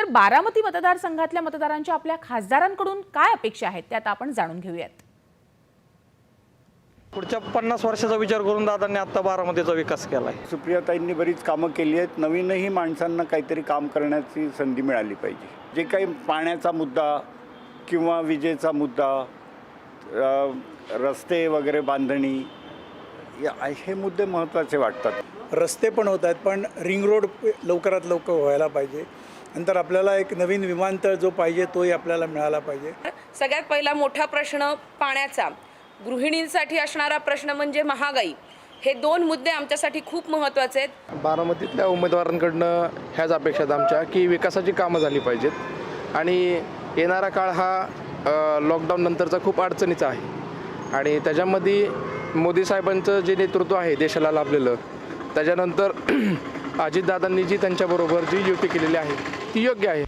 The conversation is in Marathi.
तर बारामती मतदारसंघातल्या मतदारांच्या आपल्या खासदारांकडून काय अपेक्षा आहेत त्या आता आपण जाणून घेऊयात. पुढच्या पन्नास वर्षाचा विचार करून दादांनी आता बारामतीचा विकास केला आहे सुप्रियाताईंनी बरीच कामं केली आहेत. नवीनही माणसांना काहीतरी काम करण्याची संधी मिळाली पाहिजे. जे काही पाण्याचा मुद्दा किंवा विजेचा मुद्दा रस्ते वगैरे बांधणी या हे मुद्दे महत्त्वाचे वाटतात. रस्ते पण होत आहेत पण रिंग रोड लवकरात लवकर व्हायला पाहिजे. नंतर आपल्याला एक नवीन विमानतळ जो पाहिजे तोही आपल्याला मिळाला पाहिजे. सगळ्यात पहिला मोठा प्रश्न पाण्याचा. गृहिणींसाठी असणारा प्रश्न म्हणजे महागाई. हे दोन मुद्दे आमच्यासाठी खूप महत्त्वाचे आहेत. बारामतीतल्या उमेदवारांकडनं ह्याच अपेक्षा आहेत आमच्या की विकासाची कामं झाली पाहिजेत. आणि येणारा काळ हा लॉकडाऊन नंतरचा खूप अडचणीचा आहे. आणि त्याच्यामध्ये मोदी साहेबांचं जे नेतृत्व आहे देशाला लाभलेलं त्याच्यानंतर अजितदादांनी जी त्यांच्याबरोबर जी युती केलेली आहे ती योग्य आहे.